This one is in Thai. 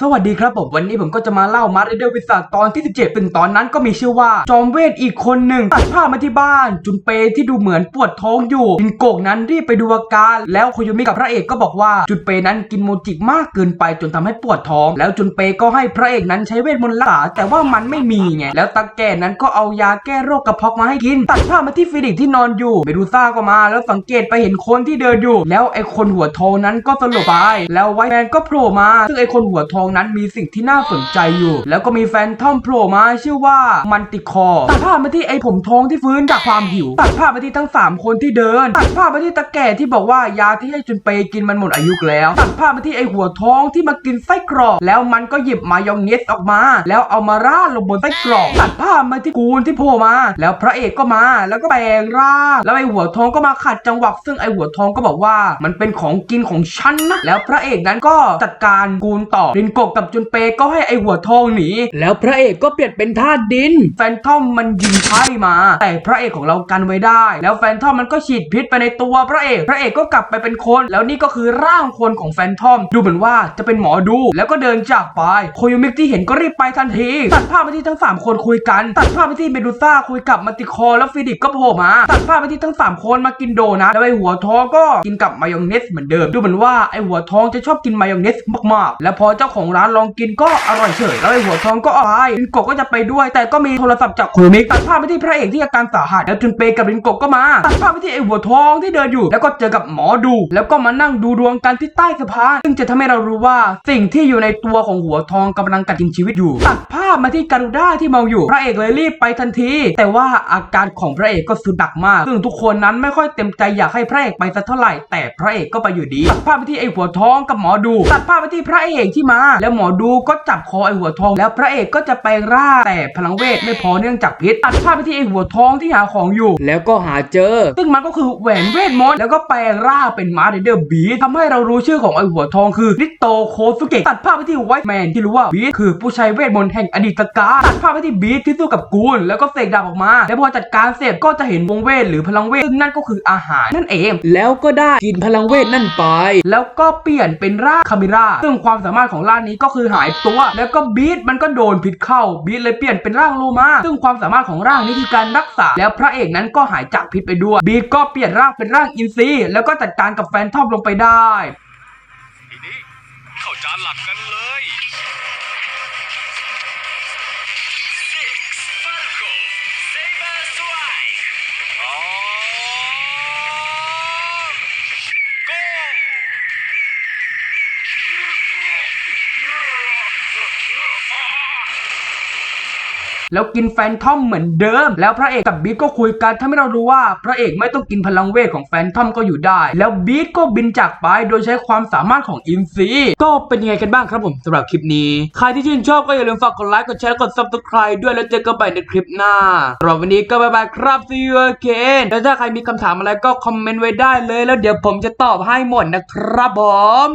สวัสดีครับผมวันนี้ผมก็จะมาเล่ามาร์เดอร์วิสาตอนที่ 17ซึ่งตอนนั้นก็มีชื่อว่า จอมเวทอีกคนหนึ่งตัดผ้ามาที่บ้าน จุนเปที่ดูเหมือนปวดท้องอยู่จินโกกนั้นรีบไปดูอาการ แล้วโคโยมิกับพระเอกก็บอกว่าจุนเปนั้นกินโมจิมากเกินไปจนทำให้ปวดท้อง แล้วจุนเปก็ให้พระเอกนั้นใช้เวทมนต์รักษาแต่ว่ามันไม่มีไงแล้วตาแก่นั้นก็เอายาแก้โรคกระเพาะมาให้กิน ตัดผ้ามาที่ฟินิกที่นอนอยู่เมดูซ่าก็มา แล้วสังเกตไปเห็นคนที่เดินอยู่ แล้วไอ้คนหัวทองนั้นก็สลบไปแล้วไวแมนก็โผล่มาซึ่งไอ้คนหัวทองนั้นมีสิ่งที่น่าสนใจอยู่ แล้วก็มีแฟนทอมโผล่มาชื่อว่ามันติคอตัดภาพมาที่ไอ้ผมทองที่ฟื้นจากความหิวตัดภาพมาที่ทั้ง 3 คนที่เดินตัดภาพมาที่ตาแก่ที่บอกว่ายาที่ให้จุนเปย์กินมันหมดอายุแล้วตัดภาพมาที่ไอ้หัวทองที่มากินไส้กรอกแล้วมันก็หยิบมายองเนสออกมา แล้วเอามาราดลงบนไส้กรอกตัดภาพมาที่กูนที่โผล่มา แล้วพระเอกก็มาแล้วก็แปลงร่างแล้วไอ้หัวทองก็มาขัดจังหวะซึ่งไอ้หัวทองก็บอกว่ามันเป็นของกินของฉันนะแล้วพระเอกนั้นก็จัดการกูนต่อรินโกะกับจุนเปก็ให้ไอ้หัวทองหนี แล้วพระเอกก็เปลี่ยนเป็นธาตุดิน แฟนทอมมันยิงไพ่มา แต่พระเอกของเรากันไว้ได้ แล้วแฟนทอมมันก็ฉีดพิษไปในตัวพระเอก พระเอกก็กลับไปเป็นคน แล้วนี่ก็คือร่างคนของแฟนทอม ดูเหมือนว่าจะเป็นหมอดู แล้วก็เดินจากไป โคโยมิกที่เห็นก็รีบไปทันที ตัดภาพไปที่ทั้ง 3 คนคุยกัน ตัดภาพไปที่เมดูซ่าคุยกับมาติคอร์แล้วฟิดิกก็โผล่มา ตัดภาพไปที่ทั้ง 3 คนมากินโดนัทแล้วไอหัวทองก็กินกับมายองเนสเหมือนเดิม ดูเหมือนว่าไอหัวทองจะชอบกินมายองเนสมากๆ แล้วพอเจ้าของร้านลองกินก็อร่อยเฉยแล้วไอหัวทองก็อายลินโกะก็จะไปด้วย แต่ก็มีโทรศัพท์จากคุมิกตัดภาพไปที่พระเอกที่อาการสาหัสแล้วจุนเปกับลินโกะก็มาตัดภาพไปที่ไอหัวทองที่เดินอยู่ แล้วก็เจอกับหมอดู แล้วก็มานั่งดูดวงกันที่ใต้สะพานซึ่งจะทำให้เรารู้ว่าสิ่งที่อยู่ในตัวของหัวทองกำลังกัดกินชีวิตอยู่ตัดภาพ มาที่การูด้าที่เมาอยู่ พระเอกเลยรีบไปทันที แต่ว่าอาการของพระเอกก็สุดหนักมาก ซึ่งทุกคนนั้นไม่ค่อยเต็มใจอยากให้พระเอกไปสักเท่าไหร่ แต่พระเอกก็ไปอยู่ดี ตัดภาพไปที่ไอหัวทองกับหมอดู ตัดภาพไปที่พระเอกที่มา แล้วหมอดูก็จับคอไอหัวทอง แล้วพระเอกก็จะไปร่าแต่พลังเวทไม่พอเนื่องจากพิษ ตัดภาพไปที่ไอหัวทองที่หาของอยู่ แล้วก็หาเจอ ซึ่งมันก็คือแหวนเวทมนต์แล้วก็แปลงร่างเป็นมาเดอร์บีทำให้เรารู้ชื่อของไอหัวทองคือริโตโคสุเกะตัดภาพไปที่ไวท์แมนที่รู้ว่าบีทคือผู้ใช้เวทมนต์แห่งอดีตการตัดภาพไปที่บีทที่สู้กับกูนแล้วก็เสกดาบออกมา แล้วพอจัดการเสร็จก็จะเห็นวงเวทหรือพลังเวทซึ่งนั่นก็คืออาหารนั่นเอง แล้วก็ได้กินพลังเวทนั่นไป แล้วก็เปลี่ยนเป็นร่างคามิราซึ่งความสามารถของร่างนี้ก็คือหายตัว แล้วก็บีทมันก็โดนพิษเข้าบีทเลยเปลี่ยนเป็นร่างโลมาซึ่งความสามารถของร่างนี้คือการรักษา แล้วพระเอกนั้นก็หายจากพิษไปด้วยบีทก็เปลี่ยนร่างเป็นร่างอินทรีแล้วก็จัดการกับแฟนทอมลงไปได้ทีนี้เข้าจานหลักกันเลย Go แล้วกินแฟนทอมเหมือนเดิม แล้วพระเอกกับบีทก็คุยกันทำให้เรารู้ว่าพระเอกไม่ต้องกินพลังเวทของแฟนทอมก็อยู่ได้ แล้วบีทก็บินจากไปโดยใช้ความสามารถของอินซีก็เป็นยังไงกันบ้างครับผมสำหรับคลิปนี้ ใครที่ชื่นชอบก็อย่าลืมฝากกดไลค์กดแชร์กด subscribe ด้วยแล้วเจอกันใหม่ในคลิปหน้าสำหรับวันนี้ก็บายบายครับ see you again แล้วถ้าใครมีคำถามอะไรก็คอมเมนต์ไว้ได้เลย แล้วเดี๋ยวผมจะตอบให้หมดนะครับผม